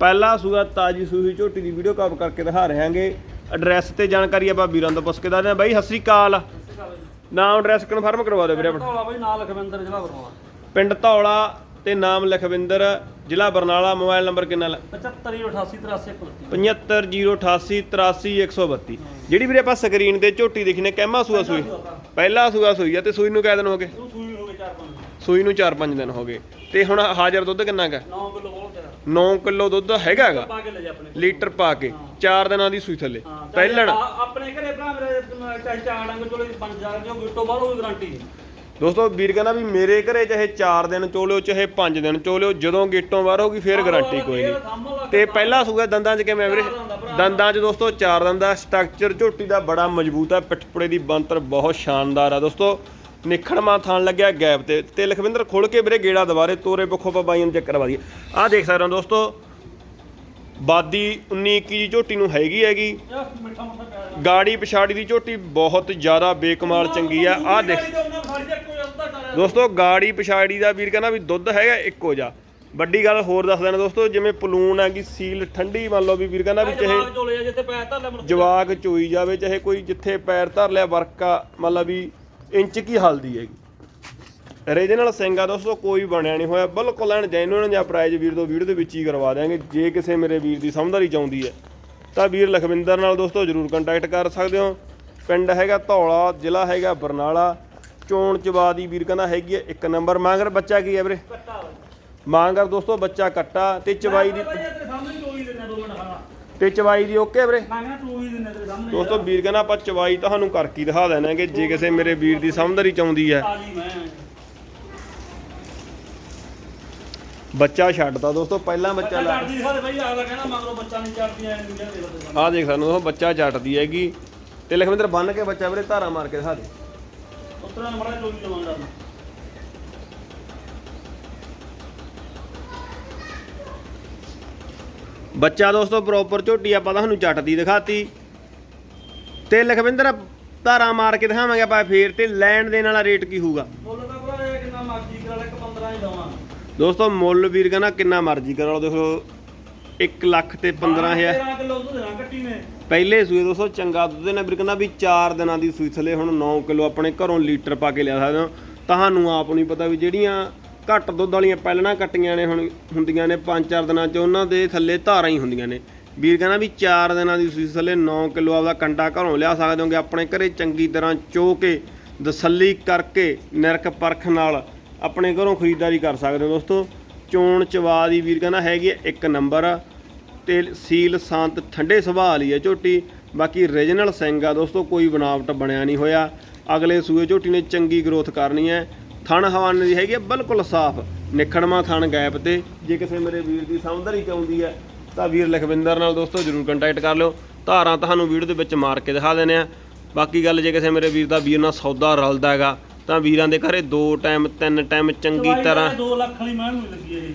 ਪਹਿਲਾ ਸੂਆ ਤਾਜੀ ਸੂਈ ਝੋਟੀ ਦੀ ਵੀਡੀਓ ਕਵਰ ਕਰਕੇ ਦਿਖਾ ਰਹੇ ਹਾਂਗੇ ਐਡਰੈਸ ਤੇ ਜਾਣਕਾਰੀ ਆਪਾਂ ਵੀਰਾਂ ਤੋਂ ਪੁੱਛ ਕੇ ਦੱਸਦੇ ਹਾਂ। ਬਾਈ ਸਤਿ ਸ੍ਰੀ ਅਕਾਲ। ਨਾਮ ਐਡਰੈਸ ਕਨਫਰਮ ਕਰਵਾ ਦਿਓ ਵੀਰੇ ਬਈ ਲਖਵਿੰਦਰ ਜ਼ਿਲ੍ਹਾ ਬਰਨਾਲਾ। ਪਿੰਡ ਧੌਲਾ ਤੇ ਨਾਮ ਲਖਵਿੰਦਰ ਜ਼ਿਲ੍ਹਾ ਬਰਨਾਲਾ ਮੋਬਾਈਲ ਨੰਬਰ ਕਿੰਨਾ ਲੈ 7588 7508383132 ਜਿਹੜੀ ਵੀਰੇ ਆਪਾਂ ਸਕਰੀਨ ਤੇ ਝੋਟੀ ਦੇਖੀ ਨੇ ਕਹਿਮਾ ਸੂਆ ਸੂਈ? ਪਹਿਲਾ ਸੂਆ ਸੂਈ ਆ ਤੇ ਸੂਈ ਨੂੰ ਕਿੰਨੇ ਦਿਨ ਹੋ ਗਏ ਸੂਈ ਹੋ ਗਏ 4-5 ਸੂਈ ਨੂੰ 4-5 ਦਿਨ ਹੋ ਗਏ। ਤੇ ਹੁਣ ਹਾਜ਼ਰ ਦੁੱਧ ਕਿੰਨਾ ਹੈਗਾ 9 ਕਿਲੋ ਬੋਲ ਤੇਰਾ। 9 ਕਿਲੋ ਦੁੱਧ ਹੈਗਾ ਹੈਗਾ। ਪਾ ਕੇ ਲੈ ਜਾ ਆਪਣੇ ਲੀਟਰ ਪਾ ਕੇ। 4 ਦਿਨਾਂ ਦੀ ਸੂਈ ਥੱਲੇ। ਹਾਂ, ਪਹਿਲਣ। ਆਪਣੇ ਘਰੇ ਭਰਾ ਮੇਰੇ ਚਾਹੇ ਚਾਰ ਡੰਗ ਚੋਲੇ 5000 ਜੋ ਗਿੱਟੋ ਬਾਹਰ ਉਹ ਗਾਰੰਟੀ ਦੋਸਤੋ ਵੀਰ ਕਹਿੰਦਾ ਵੀ ਮੇਰੇ ਘਰੇ ਚਾਹੇ 4 ਦਿਨ ਚੋਲਿਓ ਚਾਹੇ 5 ਦਿਨ ਚੋਲਿਓ ਜਦੋਂ ਗੇਟੋਂ ਬਾਹਰ ਹੋਗੀ ਫੇਰ ਗਾਰੰਟੀ ਕੋਈ ਨਹੀਂ। ਤੇ ਪਹਿਲਾ ਸੂਗਾ ਦੰਦਾਂ 'ਚ ਕਿਵੇਂ ਵੀਰੇ? ਦੰਦਾਂ 'ਚ ਦੋਸਤੋ ਚਾਰ ਦੰਦਾਂ ਸਟਰਕਚਰ ਝੋਟੀ ਦਾ ਬੜਾ ਮਜ਼ਬੂਤ ਹੈ। ਪਿੱਠਪੁੜੇ ਦੀ ਬੰਤਰ ਬਹੁਤ ਸ਼ਾਨਦਾਰ ਆ ਦੋਸਤੋ। ਨਿਖੜਮਾ ਥਾਣ ਲੱਗਿਆ ਗੈਪ ਤੇ ਤੇ ਲਖਵਿੰਦਰ ਖੋਲ ਕੇ ਵੀਰੇ ਗੇੜਾ ਦੁਬਾਰੇ ਤੋਰੇ ਪੱਖੋਂ ਆਪਾਂ ਬਾਈਆਂ ਨੂੰ ਚੈੱਕ ਕਰਵਾ ਦਈਏ। ਆਹ ਦੇਖ ਸਕਦੇ ਹੋ ਦੋਸਤੋ ਬਾਦੀ 19 21 ਦੀ ਝੋਟੀ ਨੂੰ ਹੈਗੀ ਹੈਗੀ। ਗਾੜੀ ਪਿਛਾੜੀ ਦੀ ਝੋਟੀ ਬਹੁਤ ਜ਼ਿਆਦਾ ਬੇਕਮਾਲ ਚੰਗੀ ਆ। ਆਹ ਦੇਖ। ਦੋਸਤੋ ਗਾੜੀ ਪਿਛਾੜੀ ਦਾ ਵੀਰ ਕਹਿੰਦਾ ਵੀ ਦੁੱਧ ਹੈਗਾ ਇੱਕੋ ਜਾ ਵੱਡੀ ਗੱਲ ਹੋਰ ਦੱਸ ਦੇਣਾ ਦੋਸਤੋ ਜਿਵੇਂ ਪਲੂਨ ਹੈਗੀ ਸੀਲ ਠੰਡੀ ਮੰਨ ਲਓ ਵੀ ਵੀਰ ਕਹਿੰਦਾ ਵੀ ਚਾਹੇ ਕੇ। ਜਵਾਕ ਚੋਈ ਜਾਵੇ ਚਾਹੇ ਕੋਈ ਜਿੱਥੇ ਪੈਰ ਧਰ ਲਿਆ ਵਰਕਾ ਮੰਨ ਲਾ ਵੀ ਇੰਚ ਕੀ ਹਲਦੀ ਹੈਗੀ? ਰੀਜਨਲ ਸਿੰਗਾ ਦੋਸਤੋ ਕੋਈ ਬਣਿਆ ਨਹੀਂ ਹੋਇਆ। ਬਿਲਕੁਲ ਐਨ ਜੈਨੂਇਨ ਜਾਂ ਪ੍ਰਾਈਜ਼ ਵੀਰ ਤੋਂ ਵੀਡੀਓ ਦੇ ਵਿੱਚ ਹੀ ਕਰਵਾ ਦਿਆਂਗੇ। ਜੇ ਕਿਸੇ ਮੇਰੇ ਵੀਰ ਦੀ ਸਮਝਦਾਰੀ ਚਾਹੁੰਦੀ ਹੈ ਤਾਂ ਵੀਰ ਲਖਵਿੰਦਰ ਨਾਲ ਦੋਸਤੋ ਜਰੂਰ ਕੰਟੈਕਟ ਕਰ ਸਕਦੇ ਹੋ। ਪਿੰਡ ਹੈਗਾ ਧੌਲਾ ਜ਼ਿਲ੍ਹਾ ਹੈਗਾ ਬਰਨਾਲਾ। ਚੋਣ ਚਵਾ ਦੀ ਵੀਰ ਕਹਿੰਦਾ ਹੈਗੀ ਹੈ ਇੱਕ ਨੰਬਰ। ਮਾਂਗਰ ਬੱਚਾ ਕੀ ਹੈ ਵੀਰੇ। ਮਾਂਗਰ ਦੋਸਤੋ ਬੱਚਾ ਕੱਟਾ ਤੇ ਚਵਾਈ ਦੀ ਤੇ ਚਵਾਈ ਦੀ ਓਕੇ ਵੀਰੇ? ਮੈਂ ਕਹਿੰਦਾ ਚੋਈ ਦਿੰਨੇ ਤੇਰੇ ਸਾਹਮਣੇ। ਦੋਸਤੋ ਵੀਰ ਕਹਿੰਦਾ ਆਪਾਂ ਚਵਾਈ ਤੁਹਾਨੂੰ ਕਰਕੇ ਦਿਖਾ ਦੇਣਾ ਕਿ ਜੇ ਕਿਸੇ ਮੇਰੇ ਵੀਰ ਦੀ ਸਮਝਦਾਰੀ ਚਾਹੁੰਦੀ ਹੈ। ਮੈਂ। ਬੱਚਾ ਛੱਡਦਾ ਦੋਸਤੋ ਪਹਿਲਾਂ ਬੱਚਾ ਬੱਚਾ ਲਾ ਚੜਦੀ ਦੇ ਬਾਈ ਅਗਲਾ ਕਹਿੰਦਾ ਮਗਰੋਂ ਬੱਚਾ ਨਹੀਂ ਚੜਦੀ ਐ ਨਹੀਂ ਦੇ ਦੋ ਆਹ ਦੇਖ ਸਾਨੂੰ ਉਹ ਬੱਚਾ ਛੱਡਦੀ ਹੈਗੀ। ਤੇ ਲਖਵਿੰਦਰ ਬੰਨ ਕੇ ਬੱਚਾ ਵੀਰੇ ਧਾਰਾ ਮਾਰ ਕੇ ਦਿਖਾ ਦੇ। ਉਤਰਾਂ ਮੜਾ ਚੋਈ ਲਵਾਂਗਾ ਬੱਚਾ ਦੋਸਤੋ ਪ੍ਰੋਪਰ ਝੋਟੀ ਆਪਾਂ ਤੁਹਾਨੂੰ ਚੱਟਦੀ ਦਿਖਾਤੀ। ਤੇ ਲਖਵਿੰਦਰ ਧਾਰਾ ਮਾਰ ਕੇ ਦਿਖਾਵਾਂਗੇ ਆਪਾਂ ਫੇਰ ਤੇ ਲੈਣ ਦੇਣ ਵਾਲਾ ਰੇਟ ਕੀ ਹੋਊਗਾ? ਮੁੱਲ ਤਾਂ ਭਰਾ ਇਹ ਕਿੰਨਾ ਮਰਜ਼ੀ ਕਰਾ ਲੈ ਇੱਕ 15 ਹੀ ਦਵਾਂ। ਦੋਸਤੋ ਮੁੱਲ ਵੀਰ ਕਹਿੰਦਾ ਕਿੰਨਾ ਮਰਜ਼ੀ ਕਰਾ ਲਓ ਦੇਖੋ 1 ਲੱਖ ਤੇ 15000 13 ਕਿਲੋ ਦੁੱਧ ਦੇਣਾ ਕੱਟੀ ਨੇ ਪਹਿਲੇ ਸੂਏ ਦੋਸਤੋ ਚੰਗਾ ਦੁੱਧ ਨੇ ਵੀਰ ਕਹਿੰਦਾ ਵੀ 4 ਦਿਨਾਂ ਦੀ ਸੂਈ ਥੱਲੇ ਹੁਣ 9 ਕਿਲੋ ਆਪਣੇ ਘਰੋਂ ਲੀਟਰ ਪਾ ਕੇ ਲਿਆ ਸਕਦੇ ਹੋ। ਤੁਹਾਨੂੰ ਆਪ ਨਹੀਂ ਪਤਾ ਵੀ ਜਿਹੜੀਆਂ ਘੱਟ ਦੁੱਧ ਵਾਲੀਆਂ ਪਹਿਲਣਾ ਕੱਟੀਆਂ ਨੇ ਹੁਣ, ਹੁੰਦੀਆਂ ਨੇ 5-4 ਦਿਨਾਂ 'ਚ, ਉਹਨਾਂ ਦੇ ਥੱਲੇ ਧਾਰਾਂ ਹੀ ਹੁੰਦੀਆਂ ਨੇ। ਵੀਰ ਕਹਿੰਦਾ ਵੀ 4 ਦਿਨਾਂ ਦੀ ਤੁਸੀਂ ਥੱਲੇ 9 ਕਿਲੋ ਆਪਦਾ ਕੰਡਾ ਘਰੋਂ ਲਿਆ ਸਕਦੇ ਹੋਗੇ, ਆਪਣੇ ਘਰੇ ਚੰਗੀ ਤਰ੍ਹਾਂ ਚੋ ਕੇ ਦਸੱਲੀ ਕਰਕੇ ਨਿਰਖ ਪਰਖ ਨਾਲ ਆਪਣੇ ਘਰੋਂ ਖਰੀਦਦਾਰੀ ਕਰ ਸਕਦੇ ਹੋ ਦੋਸਤੋ। ਚੋਣ ਚਵਾ ਦੀ ਵੀਰ ਕਹਿੰਦਾ ਹੈਗੀ ਹੈ ਇੱਕ ਨੰਬਰ। ਆ ਤੇ ਸੀਲ ਸੰਤ ਠੰਡੇ ਸੁਭਾਅ ਵਾਲੀ ਹੈ ਝੋਟੀ। ਬਾਕੀ ਰੀਜਨਲ ਸਿੰਘ ਆ ਦੋਸਤੋ, ਕੋਈ ਬਣਾਵਟ ਬਣਿਆ ਨਹੀਂ ਹੋਇਆ। ਅਗਲੇ ਸੂਏ ਝੋਟੀ ਨੇ ਚੰਗੀ ਗਰੋਥ ਕਰਨੀ ਹੈ। ਥਣ ਹਵਾਨੇ ਦੀ ਹੈਗੀ ਹੈ ਬਿਲਕੁਲ ਸਾਫ਼। ਨਿਖੜਮਾ ਥਣ ਗੈਪ ਤੇ। ਜੇ ਕਿਸੇ ਮੇਰੇ ਵੀਰ ਦੀ ਸਮਝਦਾਰੀ ਚਾਹੁੰਦੀ ਹੈ ਤਾਂ ਵੀਰ ਲਖਵਿੰਦਰ ਨਾਲ ਦੋਸਤੋ ਜਰੂਰ ਕੰਟੈਕਟ ਕਰ ਲਿਓ। ਧਾਰਾਂ ਤੁਹਾਨੂੰ ਵੀਡੀਓ ਦੇ ਵਿੱਚ ਮਾਰ ਕੇ ਦਿਖਾ ਦਿੰਦੇ ਆ ਬਾਕੀ ਗੱਲ ਜੇ ਕਿਸੇ ਮੇਰੇ ਵੀਰ ਦਾ ਵੀਰ ਨਾਲ ਸੌਦਾ ਰਲਦਾ ਹੈਗਾ ਤਾਂ ਵੀਰਾਂ ਦੇ ਘਰੇ ਦੋ ਟਾਈਮ ਤਿੰਨ ਟਾਈਮ ਚੰਗੀ ਤਰ੍ਹਾਂ 2 ਲੱਖ ਵਾਲੀ ਮੈਂ ਨੂੰ ਲੱਗੀ ਹੈ ਇਹ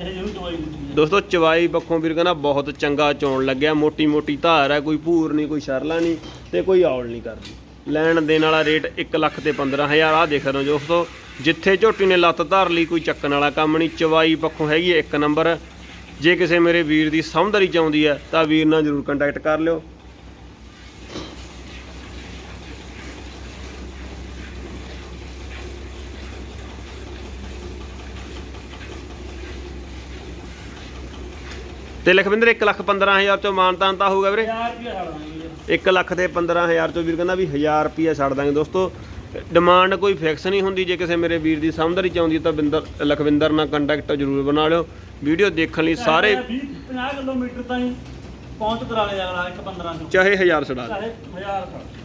ਇਹ ਜਿਹਨੂੰ ਦਵਾਈ ਦਿੱਤੀ ਹੈ। ਦੋਸਤੋ ਚਵਾਈ ਪੱਖੋਂ ਵੀਰ ਕਹਿੰਦਾ ਬਹੁਤ ਚੰਗਾ ਚੋਣ ਲੱਗਿਆ। ਮੋਟੀ ਮੋਟੀ ਧਾਰ ਹੈ ਕੋਈ ਭੂਰ ਨਹੀਂ ਕੋਈ ਸ਼ਰਲਾ ਨਹੀਂ ਤੇ ਕੋਈ ਔਲ ਨਹੀਂ ਕਰਦੀ। ਲੈਣ ਦੇਣ ਵਾਲਾ ਰੇਟ 1 ਲੱਖ ਤੇ 15000 ਆ ਦੇਖ ਰਹੇ ਹੋ ਦੋਸਤੋ। ਜਿੱਥੇ ਝੋਟੀ ਨੇ ਲੱਤ ਧਾਰ ਲਈ, ਕੋਈ ਚੱਕਣ ਵਾਲਾ ਕੰਮ ਨਹੀਂ। ਚਵਾਈ ਪੱਖੋਂ ਹੈਗੀ ਹੈ ਇੱਕ ਨੰਬਰ। ਜੇ ਕਿਸੇ ਮੇਰੇ ਵੀਰ ਦੀ ਸਮਝਦਾਰੀ ਚਾਹੁੰਦੀ ਹੈ, ਤਾਂ ਵੀਰ ਨਾਲ ਜਰੂਰ ਕੰਟੈਕਟ ਕਰ ਲਿਓ। ਤੇ ਲਖਵਿੰਦਰ 1 ਲੱਖ 15000 ਚੋਂ ਮਾਨਤਾਨ ਤਾਂ ਹੋਊਗਾ ਵੀਰੇ? 1000 ਰੁਪਏ ਛੱਡ ਦਾਂਗੇ 1 ਲੱਖ ਤੇ 15000 ਚੋਂ ਵੀਰ ਕਹਿੰਦਾ ਵੀ 1000 ਰੁਪਿਆ ਛੱਡ ਦਾਂਗੇ ਦੋਸਤੋ। ਡਿਮਾਂਡ ਕੋਈ ਫਿਕਸ ਨਹੀਂ ਹੁੰਦੀ ਜੇ ਕਿਸੇ ਮੇਰੇ ਵੀਰ ਦੀ ਸਮਝਦਾਰੀ ਚਾਹੁੰਦੀ ਹੈ ਤਾਂ ਬਿੰਦਰ ਲਖਵਿੰਦਰ ਨਾਲ ਕੰਟੈਕਟ ਜ਼ਰੂਰ ਬਣਾ ਲਿਓ। ਵੀਡੀਓ ਦੇਖਣ ਲਈ ਸਾਰੇ 20 50 ਕਿਲੋਮੀਟਰ ਤਾਈਂ ਪਹੁੰਚ ਕਰਾ ਲਿਆ ਅਗਲਾ ਇੱਕ 15 ਚੋਂ। ਚਾਹੇ 1000 ਛਡਾ ਦਿਓ। ਚਾਹੇ 1000 ਛੱਡ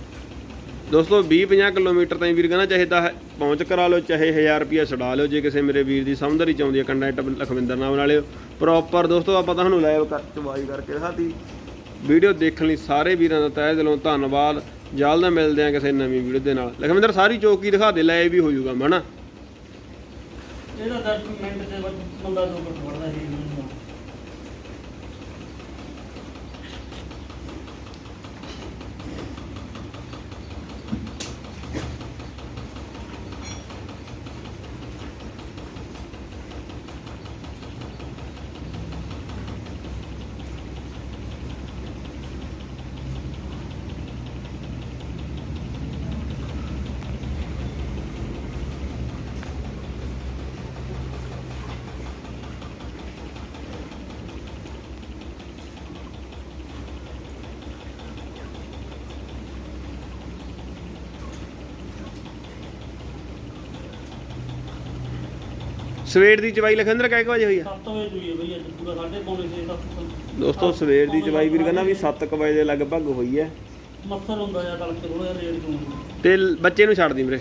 ਦੋਸਤੋ 20 50 ਕਿਲੋਮੀਟਰ ਤਾਈਂ ਵੀਰ ਕਹਿੰਦਾ ਚਾਹੇ ਤਾਂ ਪਹੁੰਚ ਕਰਾ ਲਓ, ਚਾਹੇ 1000 ਰੁਪਿਆ ਛਡਾ ਲਓ, ਜੇ ਕਿਸੇ ਮੇਰੇ ਵੀਰ ਦੀ ਸਮਝਦਾਰੀ ਆਉਂਦੀ ਹੈ ਕੰਟੈਕਟ ਲਖਵਿੰਦਰ ਨਾਮ ਨਾਲ ਲਿਓ। ਪ੍ਰੋਪਰ ਦੋਸਤੋ, ਆਪਾਂ ਤੁਹਾਨੂੰ ਲਾਈਵ ਕਰ ਚਵਾਈ ਕਰਕੇ ਦਿਖਾਤੀ। ਵੀਡੀਓ ਦੇਖਣ ਲਈ ਸਾਰੇ ਵੀਰਾਂ ਦਾ ਤਹਿ ਦਿਲੋਂ ਧੰਨਵਾਦ। ਜਲਦ ਮਿਲਦੇ ਆ ਕਿਸੇ ਨਵੀਂ ਵੀਡੀਓ ਦੇ ਨਾਲ। ਲਖਵਿੰਦਰ, ਸਾਰੀ ਚੌਕੀ ਦਿਖਾ ਦੇ ਲਾਈਵ ਵੀ ਹੋ ਜਾਊਗਾ, ਹਨਾ? ਇਹਦਾ 10 ਮਿੰਟ ਦੇ ਵਿੱਚ ਬੰਦਾ ਦੋ ਮਿੰਟ ਵੜਦਾ ਸੀ ਸਵੇਰ ਦੀ ਚਵਾਈ ਲਖਵਿੰਦਰ ਕਿੰਨੇ ਕੁ ਵਜੇ ਹੋਈ ਆ? ਸੱਤ ਵਜੇ ਜੁਈ ਹੈ ਬਈ ਅੱਜ ਪੂਰਾ ਸਾਢੇ ਪੌਣੇ ਛੇ ਤੱਕ ਦੋਸਤੋ ਸਵੇਰ ਦੀ ਚਵਾਈ ਵੀਰ ਕਹਿੰਦਾ ਵੀ 7 ਵਜੇ ਦੇ ਲਗਭਗ ਹੋਈ ਹੈ ਮੱਸਰ ਹੁੰਦਾ ਜਾਂ ਤੜਕੇ ਥੋੜਾ ਜਿਹਾ ਲੇਟ ਤੋਂ ਬੱਚੇ ਨੂੰ ਛੱਡ ਦੀ ਵੀਰੇ।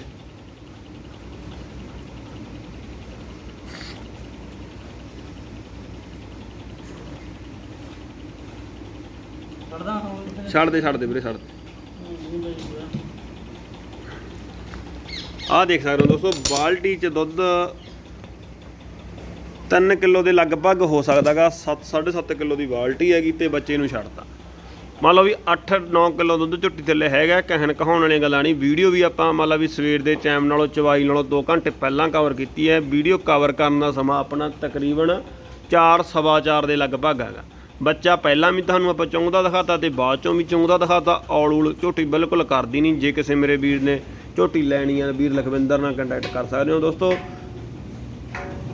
ਛੱਡ ਦੇ ਛੱਡ ਦੇ ਵੀਰੇ ਛੱਡ ਦੇ। ਆਹ ਦੇਖ ਸਕਦੇ ਹੋ ਦੋਸਤੋ ਬਾਲਟੀ 'ਚ ਦੁੱਧ 3 ਕਿਲੋ ਦੇ ਲਗਭਗ ਹੋ ਸਕਦਾਗਾ 7 7.5 ਕਿਲੋ ਦੀ ਬਾਲਟੀ ਹੈਗੀ ਤੇ ਬੱਚੇ ਨੂੰ ਛੱਡਤਾ। ਮੰਨ ਲਓ ਵੀ 8-9 ਕਿਲੋ ਦੁੱਧ ਝੁੱਟੀ ਥੱਲੇ ਹੈਗਾ, ਕਹਿਣ ਕਹਾਉਣ ਵਾਲੀਆਂ ਗੱਲਾਂ ਨਹੀਂ। ਵੀਡੀਓ ਵੀ ਆਪਾਂ ਮੰਨ ਲਓ ਵੀ ਸਵੇਰ ਦੇ ਟਾਈਮ ਨਾਲੋਂ, ਚਵਾਈ ਨਾਲੋਂ 2 ਘੰਟੇ ਪਹਿਲਾਂ ਕਵਰ ਕੀਤੀ ਹੈ। ਵੀਡੀਓ ਕਵਰ ਕਰਨ ਦਾ ਸਮਾਂ ਆਪਣਾ ਤਕਰੀਬਨ 4 ਸਵਾ 4 ਦੇ ਲਗਭਗ ਹੈਗਾ। ਬੱਚਾ ਪਹਿਲਾਂ ਵੀ ਤੁਹਾਨੂੰ ਆਪਾਂ ਚੌਂਦਾ ਦਿਖਾਤਾ ਤੇ ਬਾਅਦ ਚੋਂ ਵੀ ਚੌਂਦਾ ਦਿਖਾਤਾ, ਔਲ ਉਲ ਝੋਟੀ ਬਿਲਕੁਲ ਕਰਦੀ ਨਹੀਂ। ਜੇ ਕਿਸੇ ਮੇਰੇ ਵੀਰ ਨੇ ਝੋਟੀ ਲੈਣੀ ਆ, ਵੀਰ ਲਖਵਿੰਦਰ ਨਾਲ ਕੰਟੈਕਟ ਕਰ ਸਕਦੇ ਹੋ ਦੋਸਤੋ।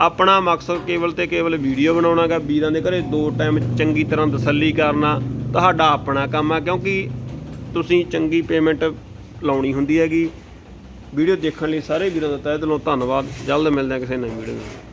ਆਪਣਾ ਮਕਸਦ ਕੇਵਲ ਤੇ ਕੇਵਲ ਵੀਡੀਓ ਬਣਾਉਣਾਗਾ, ਵੀਰਾਂ ਦੇ ਘਰੇ ਦੋ ਟਾਈਮ ਚੰਗੀ ਤਰ੍ਹਾਂ ਤਸੱਲੀ ਕਰਨਾ ਤੁਹਾਡਾ ਆਪਣਾ ਕੰਮ ਆ, ਕਿਉਂਕਿ ਤੁਸੀਂ ਚੰਗੀ ਪੇਮੈਂਟ ਲਾਉਣੀ ਹੁੰਦੀ ਹੈਗੀ। ਵੀਡੀਓ ਦੇਖਣ ਲਈ ਸਾਰੇ ਵੀਰਾਂ ਦਾ ਤਹਿ ਦਿਲੋਂ ਧੰਨਵਾਦ। ਜਲਦ ਮਿਲਦੇ ਹਾਂ ਕਿਸੇ ਨਵੀਂ ਵੀਡੀਓ ਨਾਲ।